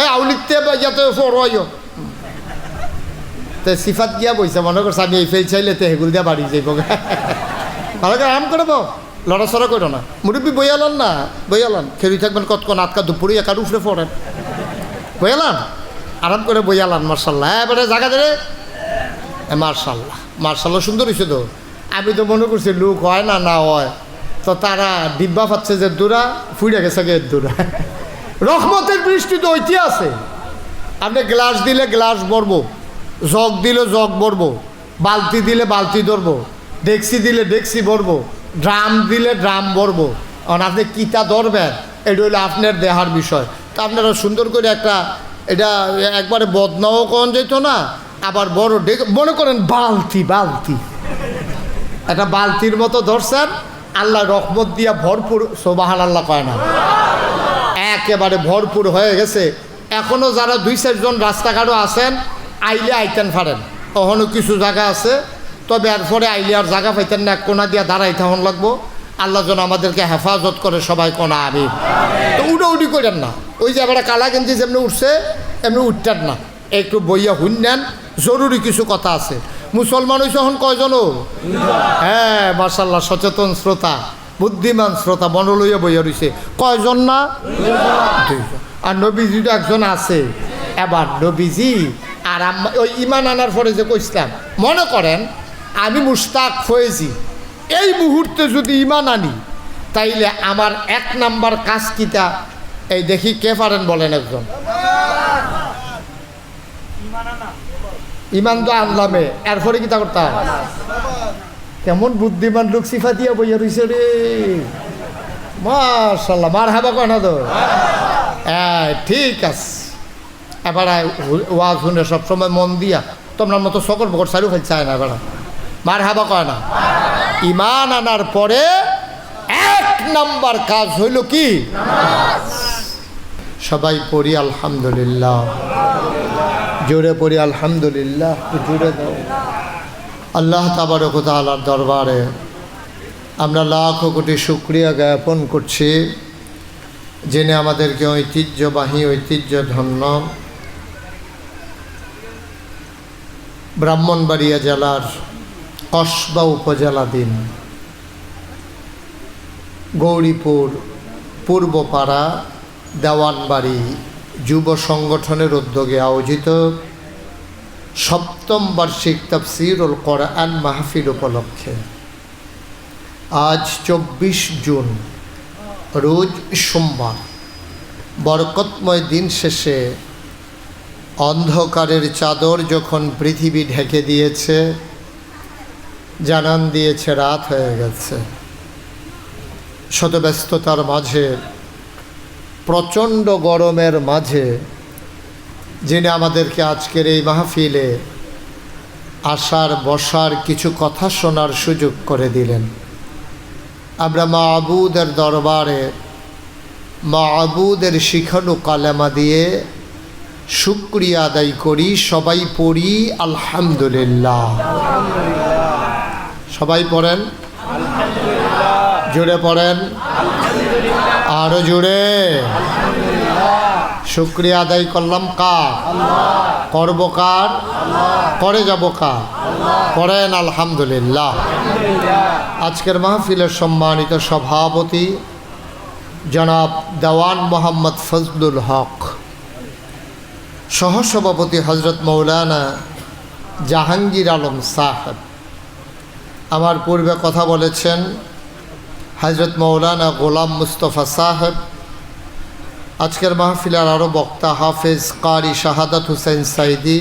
এই আউলিতে ইয়াতে ফরয় তে সিফাত গিয়া বইছে, মনে করছে আমি এই ফেল চাইলে তে হেগুল দিয়া বাড়ি যাইব। ভালো করে আরাম করে বো লড়াচড়া করো না মুরব্বী বইয়ালান না? বইয়ালান খেলি থাকবেন কতক্ষণ আটকা দুপুরে একার উফরে পড়েন বইয়ালান আরাম করে বইয়ালান মার্শাল্লাহ এবারে জায়গা ধরে মার্শাল্লাহ মার্শাল্লাহ সুন্দর হয়েছে তো। আমি তো মনে করছি লোক হয় না না হয়। তো তারা ডিব্বা পাচ্ছে যে দূরা ফুইরা গেছে গে দূরা রহমতের বৃষ্টি তো ঐতি আছে। আপনি গ্লাস দিলে গ্লাস ভরবো, জগ দিলে জগ ভরবো, বালতি দিলে বালতি ধরবো, ডেক্সি দিলে ডেক্সি ভরবো, ড্রাম দিলে ড্রাম ভরবো। কারণ আপনি কিতা ধরবেন, এটা হলো আপনার দেহার বিষয়। তা আপনারা সুন্দর করে একটা, এটা একবারে বদনাও কন যেত না, আবার বড় ডেক, মনে করেন বালতি বালতি। একটা বালতির মতো ধরছেন, আল্লাহ রহমত দিয়া ভরপুর সোবাহান আল্লাহ কয় না। একেবারে ভরপুর হয়ে গেছে। এখনও যারা দুই চারজন রাস্তাঘাটও আছেন, আইলে আইতেন পারেন কখনো কিছু জায়গা আছে, তবে এরপরে আইলে আর জায়গা পাইতেন না, কোনা দিয়া দাঁড়াই তখন লাগবো। আল্লাহ যেন আমাদেরকে হেফাজত করে সবাই কোনা আমি তো উডো উডি করেন না। ওই যে এবারে কালা গেঞ্জি যেমনি উঠছে, এমনি উঠতেন না। একটু বইয়া হুন নেন, জরুরি কিছু কথা আছে। মুসলমান হয়েছে এখন কয়জনও হ্যাঁ মার্শাল্লাহ সচেতন শ্রোতা। বুদ্ধিমান শ্রোতা মন লইয়া বইয়া রয়েছে কয়জন না। আর নবীজি একজন আছে। এবার নবীজি আর ওই ইমান আনার পরে যে কইছিলাম মনে করেন আমি মুস্তাক ফয়েজি। এই মুহূর্তে যদি ইমান আনি, তাইলে আমার এক নাম্বার কাজ কিতা? এই দেখি কে পারেন বলেন একজন? ইমান তো আনলামে। এরপরে কিতা করতাম কেমন বুদ্ধিমান লোক সিফা দিয়া বইয়া রইছে রে। মাশাল্লাহ মার হাবা কয় না তো? ঠিক আছে। এবার ওয়াজ শুনে সবসময় মন দিয়া, তোমরা মতো সকল বকর সারু ফেল চায় না এবার। মার হাবা কয় না? ইমান আনার পরে এক নাম্বার কাজ হইল কি? সবাই পড়ি আলহামদুলিল্লাহ। জোরে পড়ি আলহামদুলিল্লাহ জোরে দাও। আল্লাহ তাবারক তালার দরবারে আমরা লাখ কোটি শুক্রিয়া জ্ঞাপন করছি, যিনি আমাদেরকে ঐতিহ্যবাহী ঐতিহ্য ধন্য ব্রাহ্মণবাড়িয়া জেলার কসবা উপজেলা দিন, গৌরীপুর পূর্বপাড়া দেওয়ানবাড়ি যুব সংগঠনের উদ্যোগে আয়োজিত সপ্তম বার্ষিক তফসিরুল কোরআন মাহফিল উপলক্ষে। আজ চব্বিশ জুন, রোজ সোমবার। বরকতময় দিন শেষে অন্ধকারের চাদর যখন পৃথিবী ঢেকে দিয়েছে, জানান দিয়েছে, রাত হয়ে গেছে। শতব্যস্ততার মাঝে, প্রচণ্ড গরমের মাঝে যিনি আমাদেরকে আজকের এই মাহফিলে আসার, বসার কিছু কথা শোনার সুযোগ করে দিলেন। আমরা মা আবুদের দরবারে মা আবুদের শিখানো কালেমা দিয়ে শুক্রিয়া আদায় করি, সবাই পড়ি, আলহামদুলিল্লাহ। সবাই পড়েন? জুড়ে পড়েন? আরও জুড়ে শুক্রিয়া আদায় করলাম কার? করব কার? করে যাব কার? করেন, আলহামদুলিল্লাহ। আজকের মাহফিলের সম্মানিত সভাপতি জনাব দেওয়ান মোহাম্মদ ফজলুল হক, সহসভাপতি হজরত মৌলানা জাহাঙ্গীর আলম সাহেব। আমার পূর্বে কথা বলেছেন, হজরত মৌলানা গোলাম মুস্তফা সাহেব আজকের মাহফিলার আরও বক্তা হাফেজ কারি শাহাদাত হুসেন সাইদি,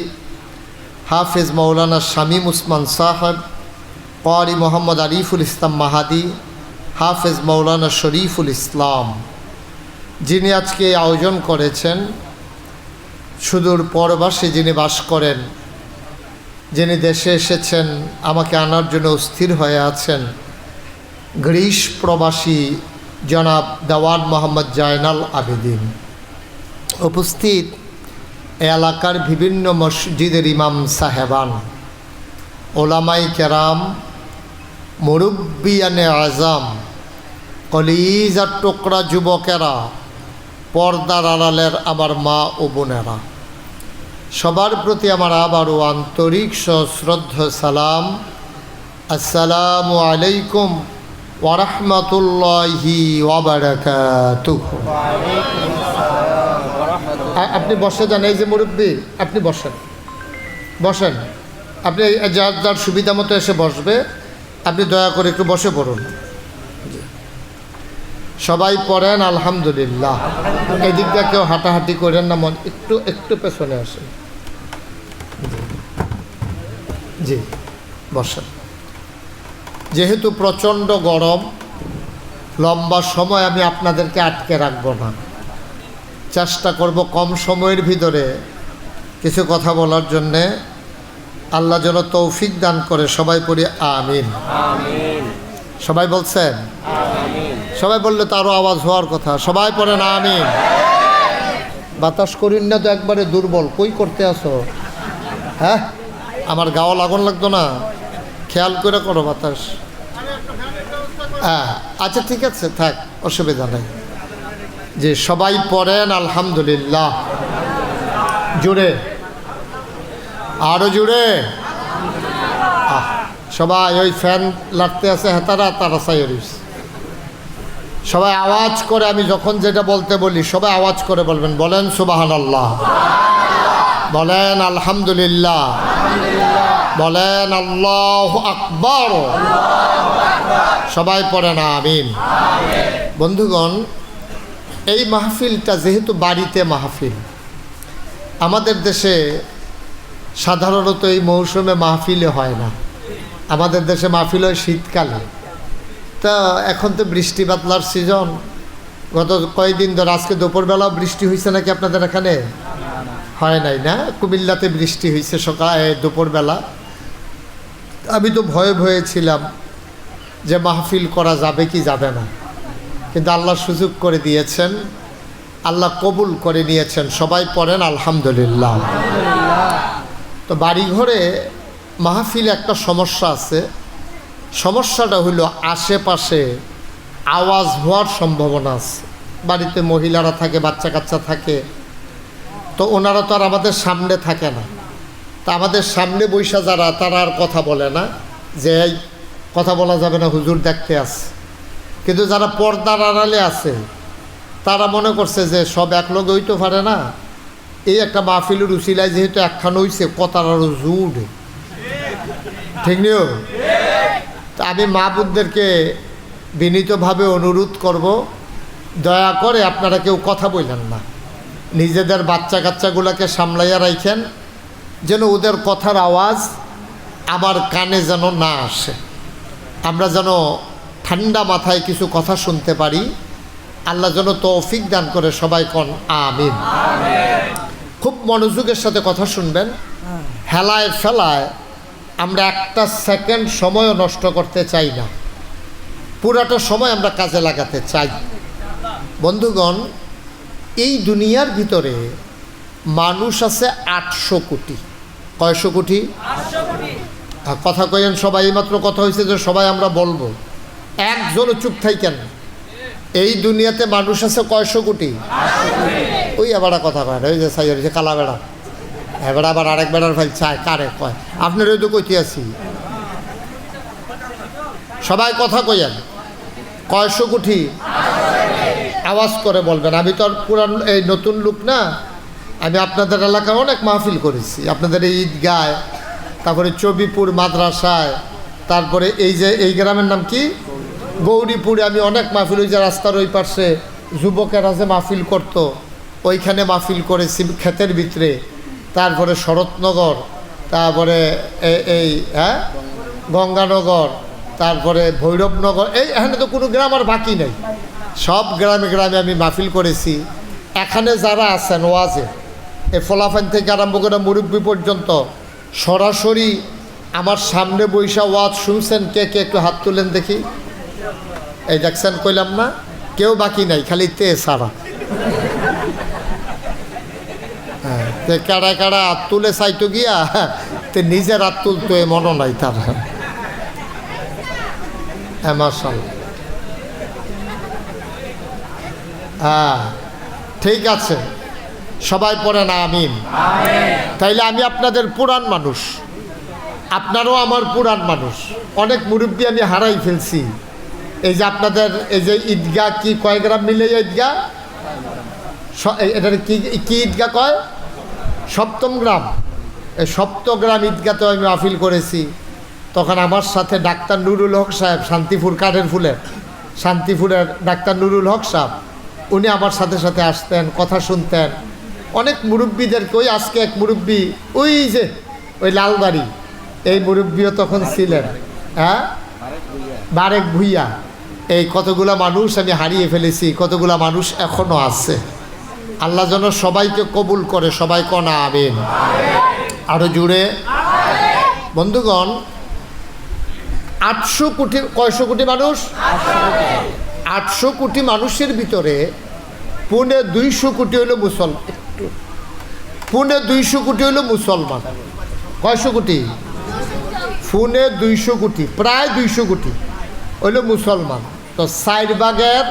হাফেজ মৌলানা শামীম উসমান সাহেব, কারি মোহাম্মদ আরিফুল ইসলাম মাহাদি, হাফেজ মৌলানা শরীফুল ইসলাম। যিনি আজকে আয়োজন করেছেন, সুদূর পরবাসে যিনি বাস করেন, যিনি দেশে এসেছেন, আমাকে আনার জন্য অস্থির হয়ে আছেন গ্রীস প্রবাসী জনাব দেওয়ান মোহাম্মদ জায়নাল আবেদিন। উপস্থিত এলাকার বিভিন্ন মসজিদের ইমাম সাহেবান, ওলামাই কেরাম, মুরব্বিয়ানে আজম কলিজার টোকরা যুবকেরা, পর্দার আড়ালের আমার মা ও বোনেরা। সবার প্রতি আমার আবারও আন্তরিক সশ্রদ্ধ সালাম। আসসালামু আলাইকুম ওরহমতুল্লাহি আপনি বসে যান, এই যে মুরব্বী, আপনি বসেন। বসেন। আপনি যার যার সুবিধা মতো এসে বসবে, আপনি দয়া করে একটু বসে পড়ুন। সবাই পড়েন, আলহামদুলিল্লাহ। এদিক কেউ হাঁটাহাঁটি করেন না, মন একটু একটু পেছনে আসেন। জি, বসেন। যেহেতু প্রচণ্ড গরম লম্বা সময় আমি আপনাদেরকে আটকে রাখব না। চেষ্টা করব কম সময়ের ভিতরে কিছু কথা বলার জন্যে। আল্লাহ যেন তৌফিক দান করে সবাই পড়ি আমিন। সবাই বলছেন? সবাই বললে তো আরও আওয়াজ হওয়ার কথা। সবাই পড়েন আমিন। বাতাস করিন না তো একবারে দুর্বল। কই করতে আসো হ্যাঁ? আমার গাও লাগুন লাগতো না। খেয়াল করে করো বাতাস। হ্যাঁ আচ্ছা ঠিক আছে, থাক, অসুবিধা নেই। যে সবাই পড়েন, আলহামদুলিল্লাহ। জুড়ে। আরও জুড়ে। সবাই ওই ফ্যান লাগতে আছে হেতারা তারা সাইরিস সবাই আওয়াজ করে, আমি যখন যেটা বলতে বলি, সবাই আওয়াজ করে বলবেন, বলেন সুবাহান আল্লাহ বলেন আলহামদুলিল্লাহ। বলেন আল্লাহ আকবর। সবাই পড়ে না আমিন। বন্ধুগণ, এই মাহফিলটা যেহেতু বাড়িতে মাহফিল, আমাদের দেশে সাধারণত এই মৌসুমে মাহফিলে হয় না। আমাদের দেশে মাহফিল হয় শীতকালে। তা এখন তো বৃষ্টি বাতলার সিজন। গত কয়েকদিন ধরে আজকে দুপুরবেলাও বৃষ্টি হয়েছে নাকি আপনাদের এখানে? হয় নাই না? কুমিল্লাতে বৃষ্টি হয়েছে সকাল দুপুরবেলা। আমি তো ভয়ে ভয়ে ছিলাম যে মাহফিল করা যাবে কি যাবে না। কিন্তু আল্লাহ সুযোগ করে দিয়েছেন, আল্লাহ কবুল করে নিয়েছেন। সবাই পড়েন, আলহামদুলিল্লাহ। তো বাড়িঘরে মাহফিল একটা সমস্যা আছে। সমস্যাটা হলো আশেপাশে আওয়াজ হওয়ার সম্ভাবনা আছে। বাড়িতে মহিলারা থাকে বাচ্চা কাচ্চা থাকে, তো ওনারা তো আর আমাদের সামনে থাকে না। তা আমাদের সামনে বৈশা যারা, তারা আর কথা বলে না, যে কথা বলা যাবে না, হুজুর দেখতে আসে। কিন্তু যারা পর্দার আড়ালে আছে, তারা মনে করছে যে সব এক লগে হইতে পারে না। এই একটা মাহফিলের উচিলায় যেহেতু একখান হইছে, কথার আরও জুড়। ঠিক নিও? আমি মা বোনদেরকে বিনীতভাবে অনুরোধ করব, দয়া করে আপনারা কেউ কথা বললেন না। নিজেদের বাচ্চা কাচ্চাগুলোকে সামলাইয়া রাখেন যেন ওদের কথার আওয়াজ আমার কানে যেন না আসে। আমরা যেন ঠান্ডা মাথায় কিছু কথা শুনতে পারি। আল্লাহ যেন তৌফিক দান করে সবাই কন, আমিন। খুব মনোযোগের সাথে কথা শুনবেন। হেলায় ফেলায় আমরা একটা সেকেন্ড সময়ও নষ্ট করতে চাই না। পুরাটা সময় আমরা কাজে লাগাতে চাই। বন্ধুগণ, এই দুনিয়ার ভিতরে মানুষ আছে আটশো কোটি। কয়শো কোটি? কথা কইেন সবাই এইমাত্র কথা হয়েছে যে সবাই আমরা বলব। একজনও চুপ থাইকেন। এই দুনিয়াতে মানুষ আছে কয়শো কোটি? ওই আবার কথা কয় না, ওই যে সাইয়ের যে কালা বেড়া। এবার আবার আরেক বেড়ার ভাই চায় কারে কয়? আপনার ওই তো কইতে আছি। সবাই কথা কইয়েন। কয়শো কোটি। আওয়াজ করে বলবেন। আমি তো আর পুরান এই নতুন লোক না। আমি আপনাদের এলাকায় অনেক মাহফিল করেছি। আপনাদের এই ঈদগায়, তারপরে চবিপুর মাদ্রাসায়, তারপরে এই যে, এই গ্রামের নাম কি? গৌরীপুরে আমি অনেক মাহফিল, ওই যে রাস্তার ওই পাশে যুবকেরা যে মাহফিল করতো, ওইখানে মাহফিল করেছি ক্ষেতের ভিতরে। তারপরে শরৎনগর, তারপরে এই হ্যাঁ? গঙ্গানগর, তারপরে ভৈরবনগর, এই এখানে তো কোনো গ্রাম আর বাকি নেই। সব গ্রামে গ্রামে আমি মাহফিল করেছি। এখানে যারা আছেন ওয়াজে এই ফলাফান থেকে আরম্ভ করে মুরব্বী পর্যন্ত সরাসরি আমার সামনে বৈশা ওয়াজ শুনছেন, কে কে একটু হাত তুলেন দেখি। এই দেখছেন, কইলাম না, কেউ বাকি নাই, খালি তে সারা। হ্যাঁ তে কাড়া কাড়া হাত তুলে চাইতো গিয়া, তে নিজের হাত তুলতো এ মনও নাই তার। হ্যাঁ হ্যাঁ ঠিক আছে। সবাই পড়ে না, আমিন। তাইলে আমি আপনাদের পুরান মানুষ। আপনারও আমার পুরান মানুষ। অনেক মুরব্বী আমি হারাই ফেলছি। এই যে আপনাদের, এই যে ঈদগাহ কি কয় গ্রাম মিলে ঈদগাহ? স- এ- এটার কি কি ঈদগাহ কয়? সপ্তম গ্রাম। এই সপ্তগ্রাম ঈদগাতে আমি আফিল করেছি। তখন আমার সাথে ডাক্তার নুরুল হক সাহেব, শান্তিপুর কাঠের ফুলের শান্তিপুরের ডাক্তার নুরুল হক সাহেব, উনি আমার সাথে সাথে আসতেন, কথা শুনতেন। অনেক মুরব্বীদেরকে ওই আজকে এক মুরব্বী ওই যে ওই লালবাড়ি এই মুরব্বীও তখন ছিলেন। হ্যাঁ? বারেক ভুইয়া। এই কতগুলা মানুষ আমি হারিয়ে ফেলেছি কতগুলা মানুষ এখনও আছে। আল্লাহ যেন সবাইকে কবুল করে সবাই কনা আবেন আরও জুড়ে। বন্ধুগণ আটশো কোটি কয়শো কোটি মানুষ? আটশো কোটি মানুষের ভিতরে পুনে দুইশো কোটি হলো মুসলমান। পুনে দুইশো কোটি হলো মুসলমান। কয়শো কোটি? পুনে দুইশো কোটি, প্রায় দুইশো কোটি হইল মুসলমান। তো সাইড ভাগের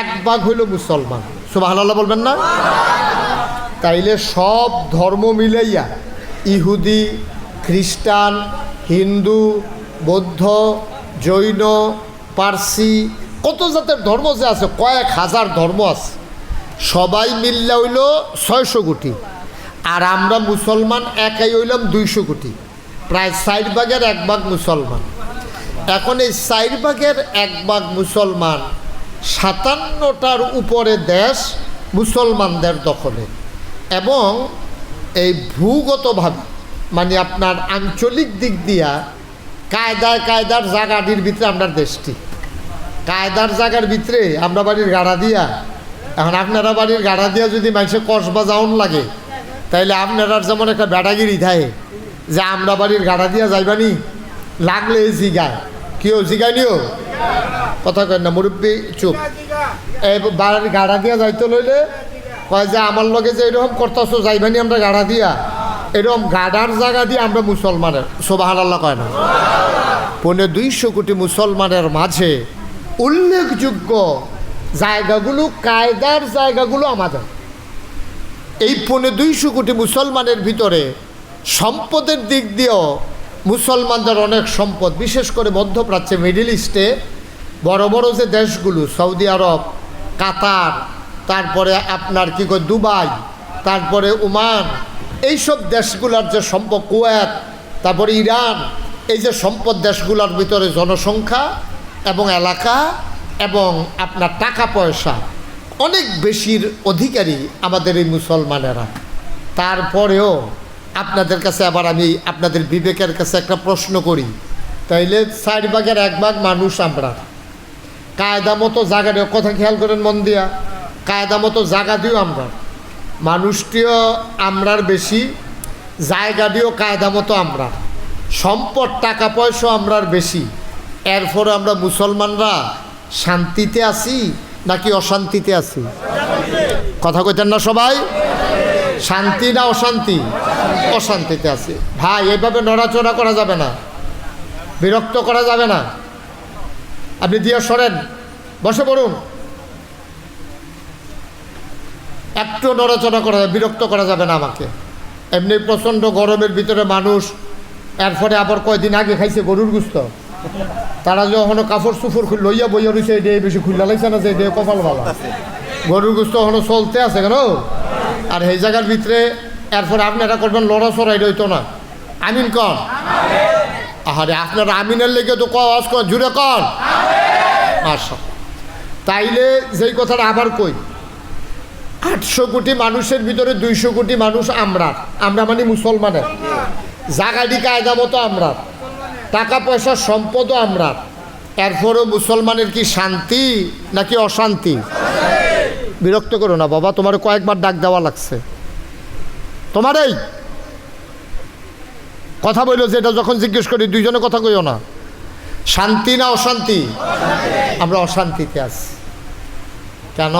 এক ভাগ হইল মুসলমান। সুবাহ বলবেন না? তাইলে সব ধর্ম মিলাইয়া ইহুদি, খ্রিস্টান, হিন্দু, বৌদ্ধ, জৈন, পার্সি, কত জাতের ধর্ম যে আছে, কয়েক হাজার ধর্ম আছে। সবাই মিললে হইল ছয়শো কোটি। আর আমরা মুসলমান একাই হইলাম দুইশো কোটি। প্রায় ষাট ভাগের এক ভাগ মুসলমান। এখন এই ষাট ভাগের এক ভাগ মুসলমান সাতান্নটার উপরে দেশ মুসলমানদের দখলে। এবং এই ভূগতভাবে মানে আপনার আঞ্চলিক দিক দিয়া কায়দায় কায়দার জায়গাটির ভিতরে আপনার দেশটি। কায়দার জায়গার ভিতরে আমরা বাড়ির গাড়া দিয়া এখন আপনারা বাড়ির গাড়া দিয়া যদি মানুষের কসবা যাওন লাগে, তাইলে আপনারার যেমন একটা ব্যাটাগিরি থাকে, যে আমরা বাড়ির গাড়া দিয়া যাইবানি, লাগলে জিগায়। কেউ জিগাইনিও কথা কয় না, মুরব্বী, চুপ। এই বাড়ির গাড়া দিয়া যাইতে লইলে কয় যে, আমার লগে যে এরকম করতেছো, যাইবানি আমরা গাড়া দিয়া। এরকম গাডার জায়গা দিয়ে আমরা মুসলমানের সোবাহান আল্লাহ কয় না। পৌনে দুইশো কোটি মুসলমানের মাঝে উল্লেখযোগ্য জায়গাগুলো, কায়দার জায়গাগুলো আমাদের। এই পৌনে দুইশো কোটি মুসলমানের ভিতরে সম্পদের দিক দিয়েও মুসলমানদের অনেক সম্পদ, বিশেষ করে মধ্যপ্রাচ্যে, মিডিল ইস্টে, বড় বড় যে দেশগুলো, সৌদি আরব, কাতার, তারপরে আপনার কী কয়, দুবাই, তারপরে ওমান, এইসব দেশগুলোর যে সম্পদ, কুয়েত, তারপরে ইরান, এই যে সম্পদ দেশগুলোর ভিতরে জনসংখ্যা এবং এলাকা এবং আপনার টাকা পয়সা অনেক বেশির অধিকারী আমাদের এই মুসলমানেরা। তারপরেও আপনাদের কাছে আবার আমি আপনাদের বিবেকের কাছে একটা প্রশ্ন করি। তাইলে চার ভাগের এক ভাগ মানুষ আমরা। কায়দা মতো জায়গা দিও কথা খেয়াল করেন মন দিয়া। কায়দা মতো জায়গা দিও আমরা। মানুষটিও আমরার বেশি, জায়গা দিও কায়দা মতো আমরা। সম্পদ টাকা পয়সা আমরার বেশি। এরপরে আমরা মুসলমানরা শান্তিতে আছি নাকি অশান্তিতে আছি? কথা কইতেন না সবাই? শান্তি না অশান্তি? অশান্তিতে আছি। ভাই এভাবে নড়াচড়া করা যাবে না। বিরক্ত করা যাবে না। আপনি দিয়ে সরেন। বসে পড়ুন। একটু নড়াচড়া করা বিরক্ত করা যাবে না আমাকে। এমনি প্রচণ্ড গরমের ভিতরে মানুষ, এরপরে আবার কয়দিন আগে খাইছে গরুর গুস্ত। তারা যখন কাপড় খুল লইয়া বইয়া রয়েছে এটা বেশি খুললা লাগছে না যে এটা কপাল ভালো। গরুর গুস্ত এখনও চলতে আছে কেন? আর সেই জায়গার ভিতরে এরপরে আপনারা করবেন লড়াচড়া এটা হইতো না। আমিন কন? আহারে, আপনার আমিনের লেগে তো কস কন? জুড়ে কন? আচ্ছা তাইলে যেই কথাটা আবার কই, আটশো কোটি মানুষের ভিতরে দুইশো কোটি মানুষ আমরা আমরা মানে মুসলমানের। জাগাডি কায়দা মতো আমরা টাকা পয়সা সম্পদও আমরা। এরপরও মুসলমানের কি শান্তি নাকি অশান্তি? বিরক্ত করো না বাবা, তোমার কয়েকবার ডাক দেওয়া লাগছে। তোমার এই? কথা বলল যে এটা যখন জিজ্ঞেস করি দুইজনে কথা কইও না। শান্তি না অশান্তি? আমরা অশান্তিতে আছি। কেন?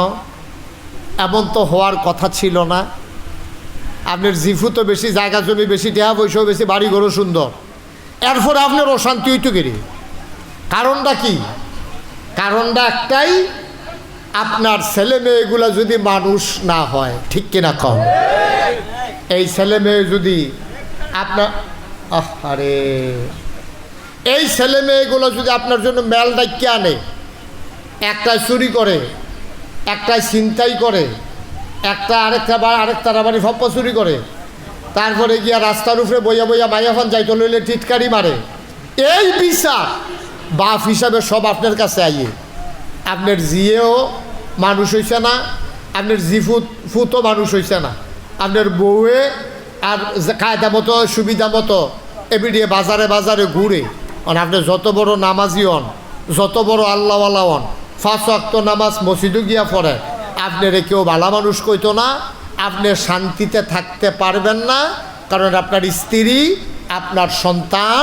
এমন তো হওয়ার কথা ছিল না। আপনার জিফু তো বেশি, জায়গা জমি বেশি টেহা পয়সাও বেশি বাড়ি ঘরও সুন্দর। এরপরে আপনার অশান্তি হইতো গেরি কারণটা কি? কারণটা একটাই, আপনার ছেলে মেয়েগুলো যদি মানুষ না হয়, ঠিক কিনা কম? এই ছেলে মেয়ে যদি আপনার আরে, এই ছেলে মেয়েগুলো যদি আপনার জন্য মেল ডাকিয়ে আনে একটায় চুরি করে একটায় ছিনতাই করে, একটা আরেকটা বা, আরেকটা বাড়ি সব চুরি করে তারপরে গিয়া রাস্তার উপরে বইয়া বইয়া মাইয়াফান যাইতো লইলে টিটকারি মারে। এই বিচার বাপ হিসাবে সব আপনার কাছে আইয়ে। আপনার জিয়েও মানুষ হইছে না, আপনার জিফুত ফুতও মানুষ হইছে না। আপনার বউয়ে আর কায়দা মতো, সুবিধা মতো এবিডিয়ে বাজারে বাজারে ঘুরে। মানে আপনি যত বড় নামাজি হন, যত বড় আল্লাহওয়ালা হন ফাঁস অক্ত নামাজ মসজিদও গিয়া পড়ে আপনারে কেউ ভালা মানুষ কইতো না আপনি শান্তিতে থাকতে পারবেন না, কারণ আপনার স্ত্রী, আপনার সন্তান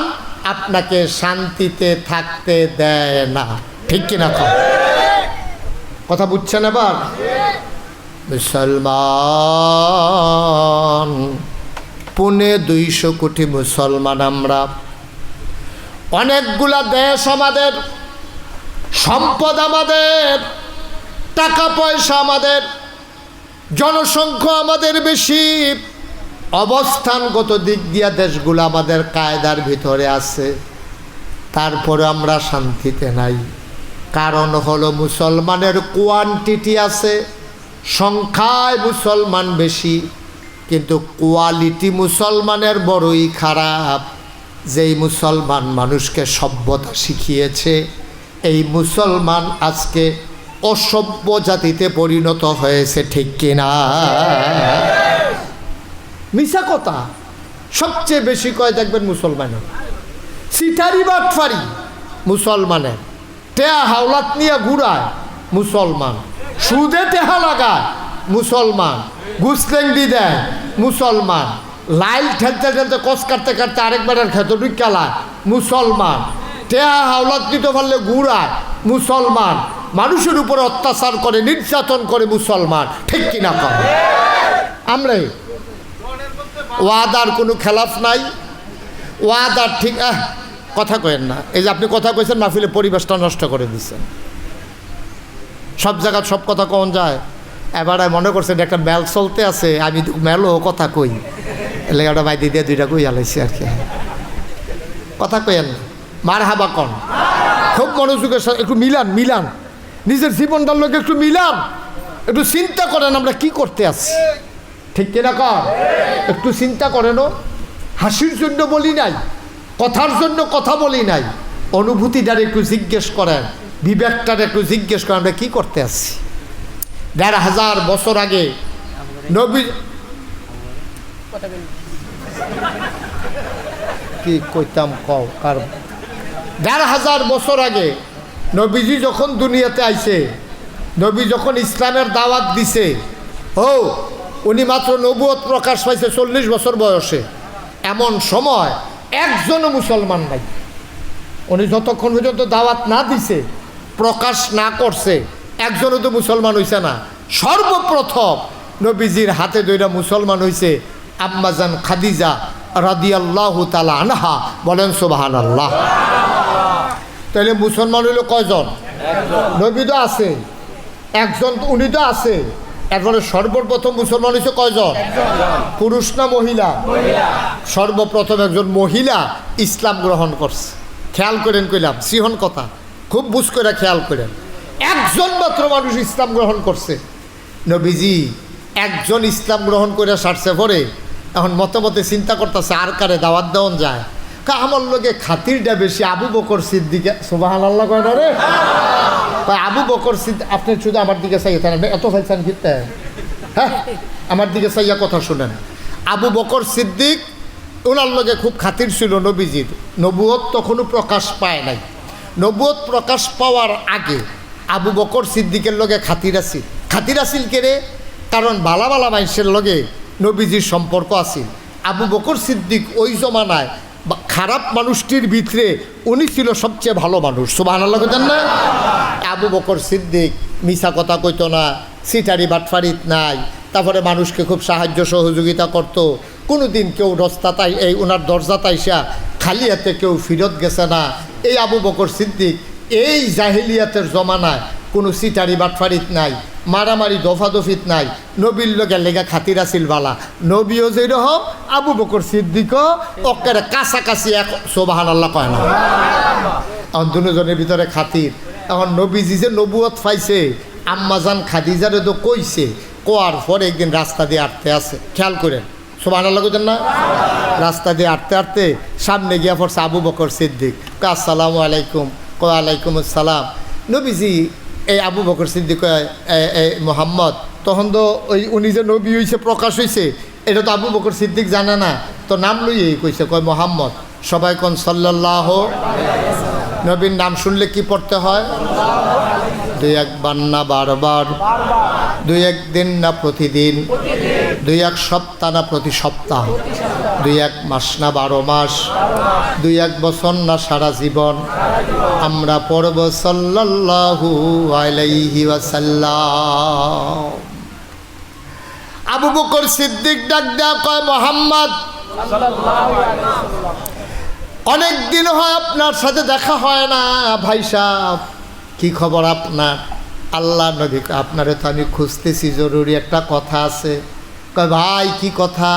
আপনাকে শান্তিতে থাকতে দেয় না। ঠিক কিনা কথা? বুঝছেন এবার? মুসলমান, পুনে দুইশো কোটি মুসলমান আমরা। অনেকগুলা দেশ আমাদের, সম্পদ আমাদের, টাকা পয়সা আমাদের জনসংখ্যা আমাদের বেশি। অবস্থানগত দিক দিয়া দেশগুলো আমাদের কায়দার ভিতরে আছে। তারপরে আমরা শান্তিতে নাই। কারণ হলো মুসলমানের কোয়ান্টিটি আছে, সংখ্যায় মুসলমান বেশি, কিন্তু কোয়ালিটি মুসলমানের বড়ই খারাপ। যেই মুসলমান মানুষকে সভ্যতা শিখিয়েছে, এই মুসলমান আজকে অসভ্য জাতিতে পরিণত হয়েছে, ঠিক কিনা? মিশা কথা। সবচেয়ে বেশি কয় দেখবেন মুসলমানের? সিটারি বাটফারি মুসলমানের। টেহা হাওলাত নিয়ে ঘুরায় মুসলমান। সুদে টেহা লাগায় মুসলমান। গুসলেংডি দেয় মুসলমান। লাইল ঠেলতে ঠেলতে কস কাটতে কাটতে আরেকবারের খেত ঢুকালায় মুসলমান। টেহা হাওলাত দিতে পারলে ঘুরায় মুসলমান। মানুষের উপরে অত্যাচার করে, নির্যাতন করে মুসলমান। ঠিক কিনা কর আমরাই। ওয়াদার কোনো খেলাফ নাই। ওয়াদার ঠিক, আহ, কথা কয়েন না। এই যে আপনি কথা কইছেন, মাহফিলে পরিবেশটা নষ্ট করে দিচ্ছেন সব জায়গায় সব কথা কন যায়। এবারে মনে করছেন একটা মেল চলতে আছে, আমি মেলও কথা কই। একটা বাইদি দিয়ে দুইটা কই আলাইছি আর কি। কথা কয়েন না। মার হাবা কন। খুব মনোযোগের সাথে, একটু মিলান মিলান। নিজের জীবনটার লোক একটু মিলাম, একটু চিন্তা করেন আমরা কি করতে আছি। ঠিক কিনা কর? একটু চিন্তা করেনও। হাসির জন্য বলি নাই, কথার জন্য কথা বলি নাই। অনুভূতিটার একটু জিজ্ঞেস করেন, বিবেকটার একটু জিজ্ঞেস করেন, আমরা কি করতে আসছি দেড় হাজার বছর আগে নবী কি কইতাম কও, কার দেড় হাজার বছর আগে নবীজি যখন দুনিয়াতে আইছে, নবী যখন ইসলামের দাওয়াত দিছে, ও, উনি মাত্র নবুয়ত প্রকাশ পাইছে চল্লিশ বছর বয়সে। এমন সময় একজনও মুসলমান নাই। উনি যতক্ষণ পর্যন্ত দাওয়াত না দিছে, প্রকাশ না করছে, একজনও তো মুসলমান হইছে না। সর্বপ্রথম নবীজির হাতে দইরা মুসলমান হইছে আম্মাজান খাদিজা রাদিয়াল্লাহু তালা আনহা। বলেন সোবাহান আল্লাহ তাহলে মুসলমান হইল কয়জন? নবী তো আছে। একজন তো উনি তো আছে। এরপরে সর্বপ্রথম মুসলমান হয়েছে কয়জন? পুরুষ না মহিলা? সর্বপ্রথম একজন মহিলা ইসলাম গ্রহণ করছে। খেয়াল করেন কইলাম সিহন কথা। খুব বুঝ করে খেয়াল করেন। একজন মাত্র মানুষ ইসলাম গ্রহণ করছে। নবীজি একজন ইসলাম গ্রহণ করে সারছে পরে এখন মতে মতে চিন্তা করতেছে আর কারে দাওয়াত দেওয়ান যায়। কা আমার লোকে খাতিরটা বেশি, আবু বকর সিদ্দিকে সুবাহ আল্লাহ কয় না রে? আবু বকর সিদ্দ আপনি শুধু আমার দিকে চাইয়ে এত ফাইসান কিনতে হ্যাঁ? আমার দিকে চাইয়া কথা শুনেন। আবু বকর সিদ্দিক, ওনার লগে খুব খাতির ছিল নবীজির। নবুয়ত তখনও প্রকাশ পায় নাই। নবুয়ত প্রকাশ পাওয়ার আগে আবু বকর সিদ্দিকের লগে খাতির আছিল। খাতির আছিল কেরে কারণ বালা বালা মানুষের লগে নবীজির সম্পর্ক আছিল। আবু বকর সিদ্দিক ওই জমানায় খারাপ মানুষটির ভিতরে উনি ছিল সবচেয়ে ভালো মানুষ। সুবাহ আল্লাহ না? আবু বকর সিদ্দিক মিশা কথা কইতো না, সিটারি বাটফারিত নাই, তারপরে মানুষকে খুব সাহায্য সহযোগিতা করত। কোনো দিন কেউ রস্তা তাই এই ওনার দরজা তাইসা খালি হাতে কেউ ফিরত গেছে না। এই আবু বকর সিদ্দিক এই জাহিলিয়াতের জমানায় কোনো সিটারি বাটফারিত নাই, মারামারি, দফাদফিত নাই। নবীর লোকে লেগা খাতির আসিল বালা। নবীও যেরকম আবু বকর সিদ্দিক অকেরে কাছাকাছি এক সোবাহান আল্লাহ কয় না। এখন দুজনের ভিতরে খাতির। এখন নবীজি যে নবুয়ত পাইছে আম্মাজান খাদিজারে তো কইছে, কোয়ার পরে একদিন রাস্তা দিয়ে আটতে আছে। খেয়াল করেন সোবাহান আল্লাহ কইতেন না? রাস্তা দিয়ে আটতে আটতে সামনে গিয়া পড়ছে আবু বকর সিদ্দিক। আসসালামু আলাইকুম ক আলাইকুম আসসালাম। নবীজি এই আবু বকর সিদ্দিক মোহাম্মদ, তখন তো ওই, উনি যে নবী হয়েছে প্রকাশ হয়েছে এটা তো আবু বকর সিদ্দিক জানে না। তো নাম লইয়েই কইছে, কয় মোহাম্মদ। সবাই কন সাল্লাহ নবীর নাম শুনলে কি পড়তে হয়? দুই একবার না বারবার, দুই একদিন না প্রতিদিন। দুই এক সপ্তাহ না প্রতি সপ্তাহ? দুই এক মাস না বারো মাস? দুই এক বছর না সারা জীবন? আমরা পড়ব ওয়াসাল্লাম। আবু বকর সিদ্দিক ডাক দেয়া কয়, মোহাম্মদ, অনেক দিন হয় আপনার সাথে দেখা হয় না, ভাই সাহ কি খবর আপনার? আল্লাহ নবী, আপনারে তো আমি খুঁজতেছি, জরুরি একটা কথা আছে। কয়, ভাই, কি কথা?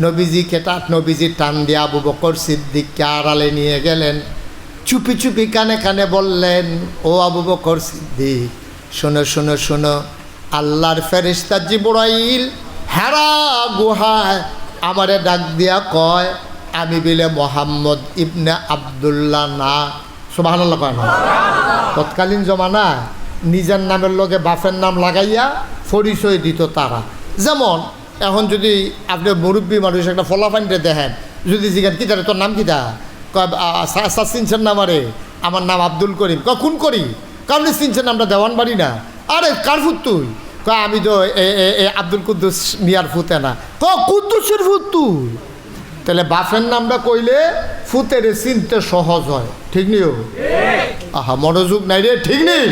নবীজি কেটা, নবীজি টান দিয়ে আবু বকর সিদ্দিককে আড়ালে নিয়ে গেলেন। চুপি চুপি কানে কানে বললেন, ও আবু বকর সিদ্দিক, শোনো শোনো শোনো, আল্লাহর ফেরিস্তা জিবরাইল হেরা গুহায় আমারে ডাক দিয়া কয়, আমি বিলে মোহাম্মদ ইবনে আবদুল্লাহ না। না। তৎকালীন জমানা নিজের নামের লগে বাপের নাম লাগাইয়া পরিচয় দিত তারা। যেমন, এখন যদি আপনি মুরব্বী মানুষ, একটা ফলাফানিতে দেখেন, যদি জিজ্ঞান কি তাহলে তোর নাম কি দা? কয় চিনছেন না আমারে নাম আব্দুল করিম। ক কোন করি কারণ চিনছেন আমরা দেওয়ান বাড়ি না। আরে, কার ফুট তুই? কয়, আমি তো আব্দুল কুদ্দুস মিয়ার ফুতে না। ক কুদ্দুসের ফুত তুই? তাহলে বাফের নামটা কইলে ফুতের চিনতে সহজ হয়। ঠিক নিও আহা, মনোযোগ নাই রে, ঠিক নেই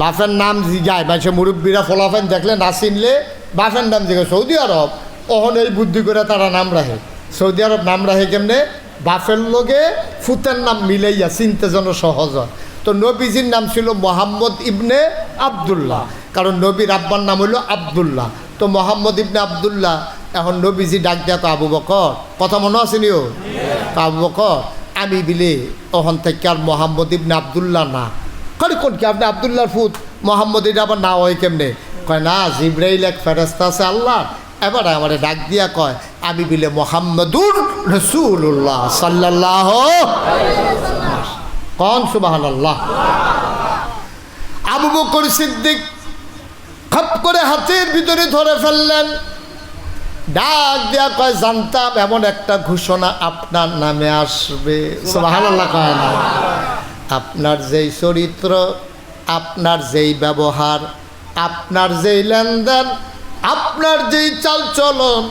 বাফের নাম জিগায় মাসে মুরব্বীরা ফলাফেন দেখলে না চিনলে বাপের নাম জিগায় সৌদি আরব, অহন এই বুদ্ধি করে তারা নাম রাখে। সৌদি আরব নাম রাখে কেমনে? বাফের লগে ফুতের নাম মিলাইয়া, চিনতে যেন সহজ হয়। তো নবীজির নাম ছিল মোহাম্মদ ইবনে আবদুল্লাহ। কারণ নবীর আব্বার নাম হলো আবদুল্লাহ। তো মোহাম্মদ ইবনে আবদুল্লাহ, এখন নবীজি ডাক দেয়া আবু বকর। কথা মনে আছে নিও আবু বকর, আমি বিলে ওখান থেকে আর মোহাম্মদ ইবনে আবদুল্লাহ না। করি কোন কি? আপনি আবদুল্লাহর ফুত, মোহাম্মদ এটা আবার না হয় কেমনে? কয়, না, জিব্রাইল এক ফেরস্তা আছে আল্লাহ এবার আমার ডাক দিয়া কয়, আমি বিলে মোহাম্মদুর রসুল্লাহ সাল্লাহ কন সুবাহান আল্লাহ আবু বকর সিদ্দিক খপ করে হাতের ভিতরে ধরে ফেললেন। ডাক দেয়া কয়, জানতাম এমন একটা ঘোষণা আপনার নামে আসবে। সুবহানাল্লাহ কয়, না, আপনার যেই চরিত্র, আপনার যেই ব্যবহার আপনার যেই লেনদেন, আপনার যেই চালচলন,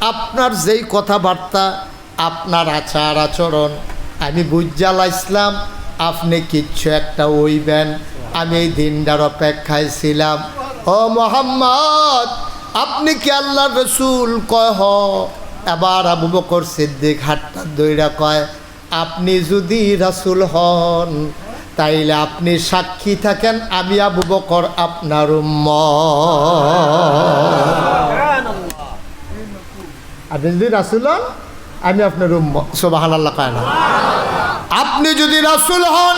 আপনার যেই কথাবার্তা, আপনার আচার আচরণ, আমি বুঝজাল ইসলাম আপনি কিচ্ছু একটা ওইবেন আমি এই দিনটার অপেক্ষায় ছিলাম। ও মোহাম্মদ, আপনি কি আল্লাহ রসুল? কয়, হ। এবার আবু বকর সিদ্দিক হাটটা দইরা কয়, আপনি যদি রাসুল হন তাইলে আপনি সাক্ষী থাকেন, আমি আবু বকর আপনার উম্মত। আপনি যদি রাসুল হন, আমি আপনার উম্ম সোবাহান কয় না। আপনি যদি রাসুল হন,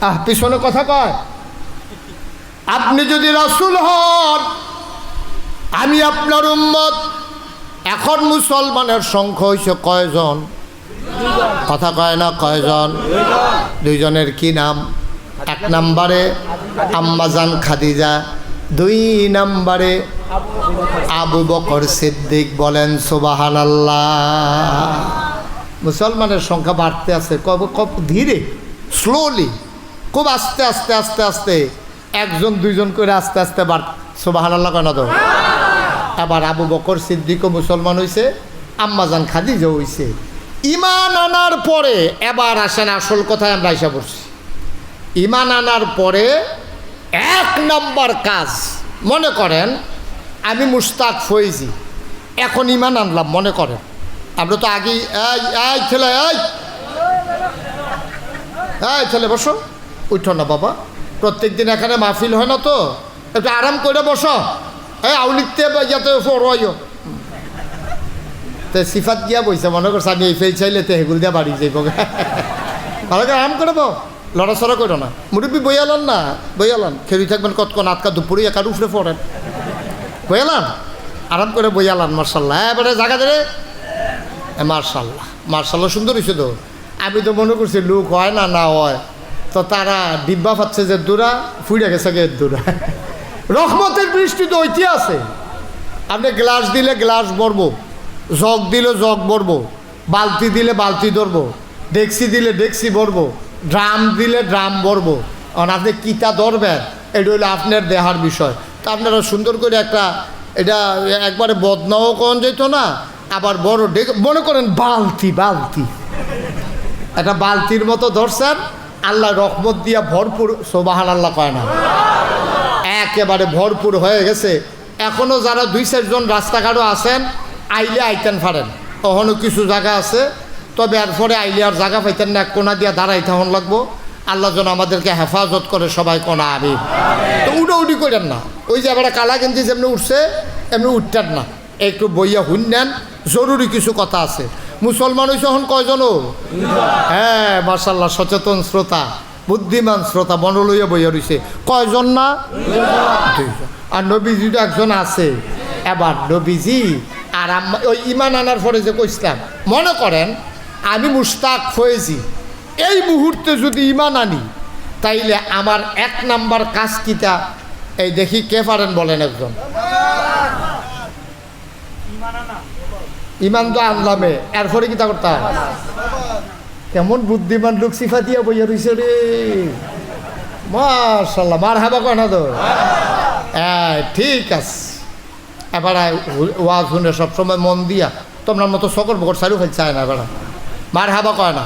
আহ, পিছনে কথা কয়। আপনি যদি রাসুল হন, আমি আপনার উম্মত। এখন মুসলমানের সংখ্যা হয়েছে কয়জন? কথা কয় না কয়জন? দুইজনের কি নাম? এক নম্বরে আম্মাজান খাদিজা, দুই নম্বরে আবু বকর সিদ্দিক বলেন সুবাহান মুসলমানের সংখ্যা বাড়তে আছে ধীরে স্লোলি খুব আস্তে আস্তে আস্তে আস্তে। একজন, দুইজন করে আস্তে আস্তে বাড় সুবাহান আল্লাহ কেন তো? আবার আবু বকর সিদ্দিকও মুসলমান হয়েছে আম্মাজান খাদিজা হয়েছে ইমান আনার পরে, এবার আসেন আসল কথায় আমরা এসে পড়ছি। ইমান আনার পরে এক নম্বর কাজ, মনে করেন, আমি মুস্তাক ফয়েজি এখন ইমান আনলাম, মনে করেন। আমরা তো আগেই, এই এই ছেলে, এই! এই ছেলে, বসো। উঠো না, বাবা। প্রত্যেক দিন এখানে মাহফিল হয় না তো। একটু আরাম করে বসো। এই আউলিতে যাতে ফরোয় তো সিফাত গিয়া বইছে, মনে করছে আমি এই ফেল চাইলে তো হেগুল দিয়া বাড়ি যাইব। ভালো করে আরাম করে বো লড়াচড়া করো না। মুরব্বী বইয়ালান না বইয়ালান খেলি থাকবেন কতক্ষণ আটকা দুপুরে একার উফরে পড়েন বইয়ালান আরাম করে বইয়ালান মার্শাল্লাহ এবারে জায়গা ধরে মার্শাল্লাহ মার্শাল্লাহ সুন্দর হয়েছে তো। আমি তো মনে করছি লোক হয় না না হয়। তো তারা ডিব্বা পাচ্ছে যে দূরা ফুড়ে গেছে গে দূরা রহমতের বৃষ্টি তো ঐতি আছে। আপনি গ্লাস দিলে গ্লাস ভরবো জগ দিলে জগ ভরবো বালতি দিলে বালতি ধরবো ডেক্সি দিলে ডেক্সি ভরবো ড্রাম দিলে ড্রাম ভরবো কারণ আপনি কিতা ধরবেন, এটা হলো আপনার দেহার বিষয়। তা আপনারা সুন্দর করে একটা, এটা একবারে বদনাও কন যেত না, আবার বড় ডেক মনে করেন বালতি বালতি। একটা বালতির মতো ধরছেন, আল্লাহ রহমত দিয়া ভরপুর সোবাহান আল্লাহ কয় না। একেবারে ভরপুর হয়ে গেছে। এখনও যারা দুই চারজন রাস্তাঘাটও আছেন আইলে আইতেন পারেন কখনো কিছু জায়গা আছে, তবে এরপরে আইলে আর জায়গা পাইতেন না, কোনা দিয়া দাঁড়াইতে হন লাগবো। আল্লাহ যেন আমাদেরকে হেফাজত করে সবাই কোনা আমি তো উডো করেন না। ওই যে এবারে কালা গেঞ্জি যেমনি উঠছে, এমনি উঠতেন না। একটু বইয়া হুন নেন, জরুরি কিছু কথা আছে। মুসলমান হয়েছে এখন কয়জনও? হ্যাঁ মার্শাল্লাহ সচেতন শ্রোতা, বুদ্ধিমান শ্রোতা মন লইয়া বইয়া রয়েছে কয়জন না। আর নবীজি একজন আছে। এবার নবীজি আর ওই ইমান আনার পরে যে কইসলাম মনে করেন আমি মুস্তাক হয়েছি এই মুহূর্তে যদি ইমান আনি, তাইলে আমার এক নাম্বার কাজ কিটা? এই দেখি কে পারেন বলেন একজন। ইমান তো আনলামে এরপরে কিতা করতাম? কেমন বুদ্ধিমান লোক সিফা দিয়া বইয়া রইছে রে। মার্শাল্লাহ মার হাবা কয় না তো? হ্যাঁ ঠিক আছে। এবার ওয়াজ শুনে সবসময় মন দিয়া তোমরা মতো সকর বকর সারু ফেল চায় না এবার। মার হাবা কয় না।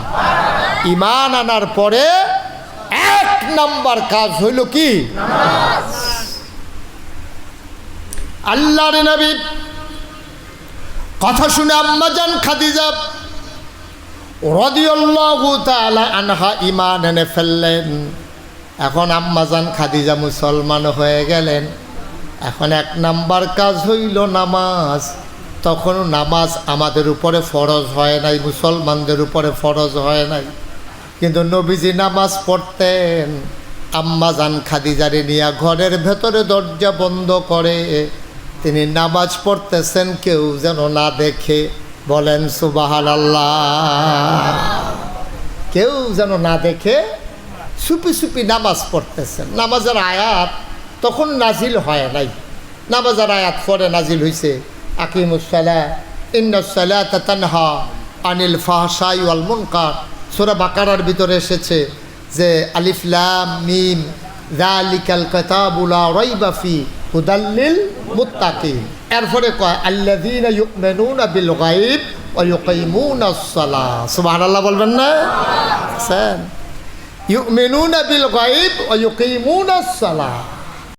ইমান আনার পরে এক নাম্বার কাজ হইল কি? আল্লাহর নবী। কথা শুনে আম্মাজান খাদিজা রদিয়াল্লাহু তাআলা আনহা ইমান এনে ফেললেন। এখন আম্মাজান খাদিজা মুসলমান হয়ে গেলেন। এখন এক নাম্বার কাজ হইল নামাজ। তখন নামাজ আমাদের উপরে ফরজ হয় নাই, মুসলমানদের উপরে ফরজ হয় নাই। কিন্তু নবীজি নামাজ পড়তেন, আম্মা আম্মাজান খাদিজারে নিয়ে ঘরের ভেতরে দরজা বন্ধ করে। তিনি নামাজ পড়তেছেন, কেউ যেন না দেখে বলেন সুবাহান আল্লাহ কেউ যেন না দেখে সুপি সুপি নামাজ পড়তেছেন। নামাজের আয়াত তখন নাজিল হয় নাই। নামাজের আয়াত পরে নাজিল হয়েছে আকিমুসালা ইন্নসালা তানহা আনিল ফাহসাই ওয়াল মুনকার। সুরা বাকারার ভিতরে এসেছে যে আলিফলাম মিম জালিকাল কাতাবুলা রাইবাফি হুদাল্লিল মুত্তাকিন। এরপরে কয়, আল্লাযীনা ইউমিনুনা বিল গায়ব ওয়া ইউকিমুনাস সালাহ সুবহানাল্লাহ বলবেন না? স্যার ইউমিনুনা বিল গায়ব ওয়া ইউকিমুনাস সালাহ